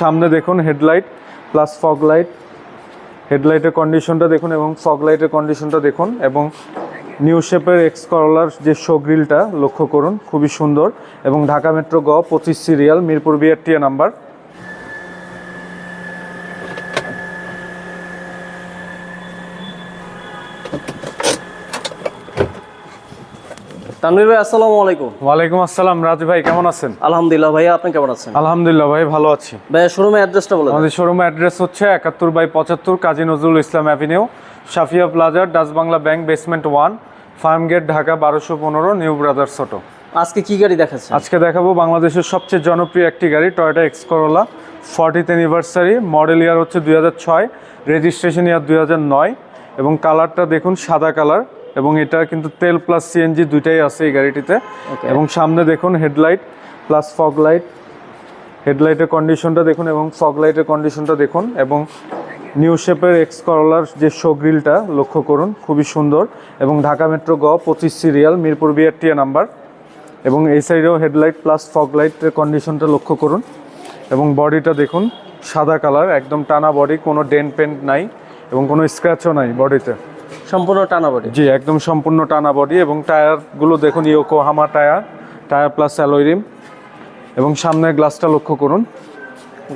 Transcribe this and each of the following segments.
সামনে দেখুন headlight plus fog light হেডলাইটের কন্ডিশনটা দেখুন এবং ফগ লাইটের কন্ডিশনটা দেখুন এবং নিউ শেপের এক্স করলার যে শো গ্রিলটা লক্ষ্য করুন, খুবই সুন্দর এবং ঢাকা মেট্রো গ পঁচিশ serial Mirpur BRTA number Tanvir ভাই আসসালামু আলাইকুম। ওয়ালাইকুম আসসালাম রাজ ভাই কেমন আছেন? আলহামদুলিল্লাহ ভাইয়া আপনি কেমন আছেন? আলহামদুলিল্লাহ ভাই ভালো আছি। ভাইয়া শোরুমের অ্যাড্রেসটা বলে আমাদের শোরুম অ্যাড্রেস হচ্ছে একাত্তর বাই পঁচাত্তর কাজী নজরুল ইসলাম অ্যাভিনিউ সাফিয়া প্লাজার Dutch Bangla bank basement one Farmgate Dhaka বারোশো পনেরো নিউ ব্রাদার্স অটো আজকে কি গাড়ি দেখাচ্ছেন? আজকে দেখাবো বাংলাদেশের সবচেয়ে জনপ্রিয় একটি গাড়ি Toyota X Corolla fortieth anniversary model year হচ্ছে দুই হাজার ছয় রেজিস্ট্রেশন ইয়ার দুই হাজার নয় এবং কালারটা দেখুন সাদা কালার এবং এটা কিন্তু তেল প্লাস সিএনজি দুইটাই আছে এই গাড়িটিতে। এবং সামনে দেখুন হেডলাইট প্লাস ফগ লাইট হেডলাইটের কন্ডিশনটা দেখুন এবং ফগ লাইটের কন্ডিশনটা দেখুন এবং নিউ শেপের এক্স করলার যে শো গ্রিলটা লক্ষ্য করুন খুবই সুন্দর। এবং ঢাকা মেট্রো গ পঁচিশ সিরিয়াল মিরপুর বিআরটিএ নাম্বার এবং এই সাইডেও হেডলাইট প্লাস ফগ লাইটের কন্ডিশনটা লক্ষ্য করুন। এবং বডিটা দেখুন সাদা কালার একদম টানা বডি কোনো ডেন পেন্ট নাই এবং কোনো স্ক্র্যাচও নাই বডিতে সম্পূর্ণ টানা বডি জি একদম সম্পূর্ণ টানা বডি এবং টায়ারগুলো দেখুন ইয়োকো হামা টায়ার টায়ার প্লাস অ্যালোইরিম এবং সামনের গ্লাসটা লক্ষ্য করুন।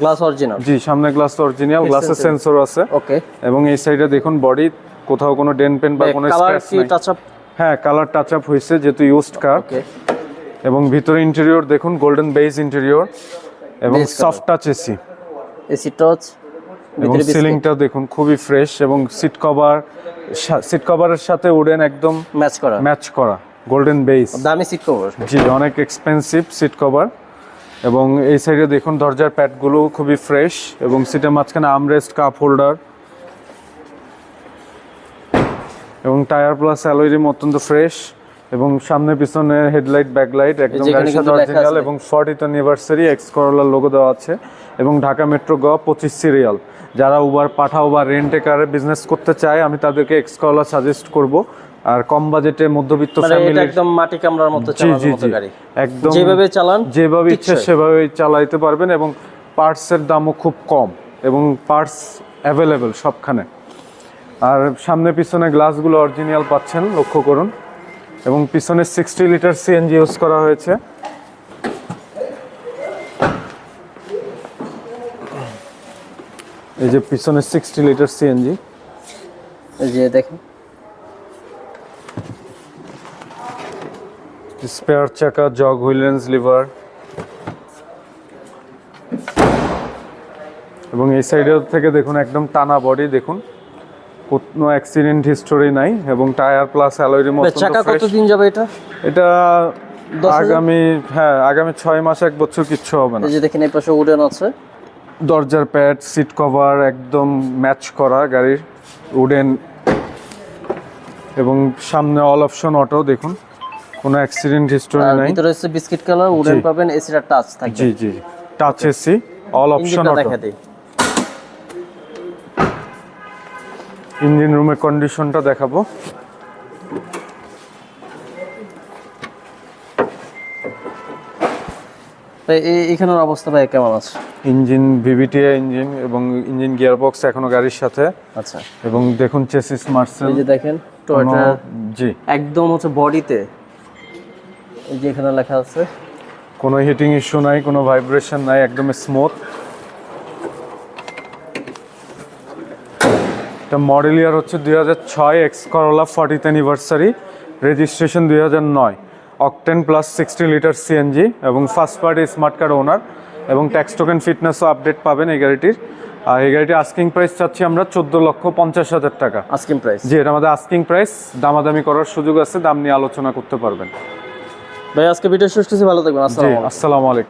গ্লাস অরিজিনাল জি সামনের গ্লাস অরিজিনাল গ্লাসের সেন্সর আছে। ওকে এবং এই সাইডে দেখুন বডি কোথাও কোনো ডেন পেন বা কোনো স্ক্র্যাচ নাই। টাচ আপ হ্যাঁ কালার টাচ আপ হয়েছে যেহেতু ইউজড কার ওকে এবং ভিতরে ইন্টেরিয়র দেখুন গোল্ডেন বেজ ইন্টেরিয়র এবং soft touch AC AC touch এবং সিলিংটা দেখুন খুবই ফ্রেশ এবং সিট কভার সিট কভারের সাথে উডেন একদম ম্যাচ করা। ম্যাচ করা গোল্ডেন বেস দামি সিট কভার জি অনেক এক্সপেন্সিভ সিট কভার এবং এই সাইডে দেখুন দরজার প্যাডগুলো খুবই ফ্রেশ এবং সিটের মাঝখানে আমরেস্ট কাপ হোল্ডার এবং টায়ার প্লাস অ্যালোইরিম অত্যন্ত ফ্রেশ এবং সামনে পিছনে হেডলাইট ব্যাকলাইট একদম গাড়ির সাথে অরিজিনাল। এবং ফর্টিথ অ্যানিভার্সারি এক্স করোলার লোগো দেওয়া আছে এবং ঢাকা মেট্রো গ পঁচিশ সিরিয়াল যারা উবার পাঠাও বা রেন্টে কারে বিজনেস করতে চায় আমি তাদেরকে এক্স করোলা সাজেস্ট করব। আর কম বাজেটে মধ্যবিত্ত মানে এটা ফ্যামিলির একদম মাটি কামড়ার মতো চালানোর মতো গাড়ি। একদম যেভাবে চালান যেভাবে ইচ্ছে সেভাবেই সেভাবে চালাইতে পারবেন এবং পার্টসের দামও খুব কম এবং পার্টস অ্যাভেলেবেল সবখানে। আর সামনে পিছনে গ্লাসগুলো অরিজিনাল পাচ্ছেন লক্ষ্য করুন। এবং পিছনে সিক্সটি লিটার সিএনজি ইউজ করা হয়েছে। এই যে পিছনে সিক্সটি লিটার সিএনজি এই যে দেখেন। স্পেয়ার চাকা জগ হুইলেন্স লিভার এবং এই সাইডের থেকে দেখুন একদম টানা বডি দেখুন। কোনো অ্যাক্সিডেন্ট হিস্টোরি নাই এবং টায়ার প্লাস অ্যালয়ের ভাই, চাকা কত দিন যাবে এটা? এটা আগামী হ্যাঁ আগামী ছয় মাস এক বছর কিচ্ছু হবে না। এই যে দেখেন এই পাশে উডেন আছে। দরজার প্যাড সিট কভার একদম ম্যাচ করা গাড়ির উডেন এবং সামনে অল অপশন অটো দেখুন কোনো অ্যাক্সিডেন্ট হিস্টোরি নাই। ভিতরে হচ্ছে বিস্কিট কালার উডেন পাবেন এসিটা টাচ থাকবে। জি জি। Touch AC all option auto engine রুমের কন্ডিশনটা দেখাবো। এইখানের অবস্থা ভাই কেমন আছে? ইঞ্জিন ভিভিটিআই ইঞ্জিন এবং ইঞ্জিন গিয়ারবক্স এখনও গাড়ির সাথে। আচ্ছা। এবং দেখুন চেসিস মার্সেল। এই যে দেখেন টয়োটা জি। একদম হচ্ছে বডিতে এই যে এখানে লেখা আছে। কোনো হিটিং ইস্যু নাই কোনো ভাইব্রেশন নাই একদম স্মুথ এটা মডেল ইয়ার হচ্ছে দুই হাজার ছয় X Corolla fortieth anniversary registration দুই হাজার নয়। Octane plus sixty litre CNG এবং first party smart card owner এবং ট্যাক্স টোকেন ফিটনেসও আপডেট পাবেন এই গাড়িটির। আর এই গাড়িটির আস্কিং প্রাইস চাচ্ছি আমরা চোদ্দ লক্ষ পঞ্চাশ হাজার টাকা। আস্কিং প্রাইস জি এটা আমাদের আস্কিং প্রাইস দামাদামি করার সুযোগ আছে দাম নিয়ে আলোচনা করতে পারবেন। ভাই আজকে ভিডিও শেষ করছি ভালো থাকবেন আসসালামু আলাইকুম।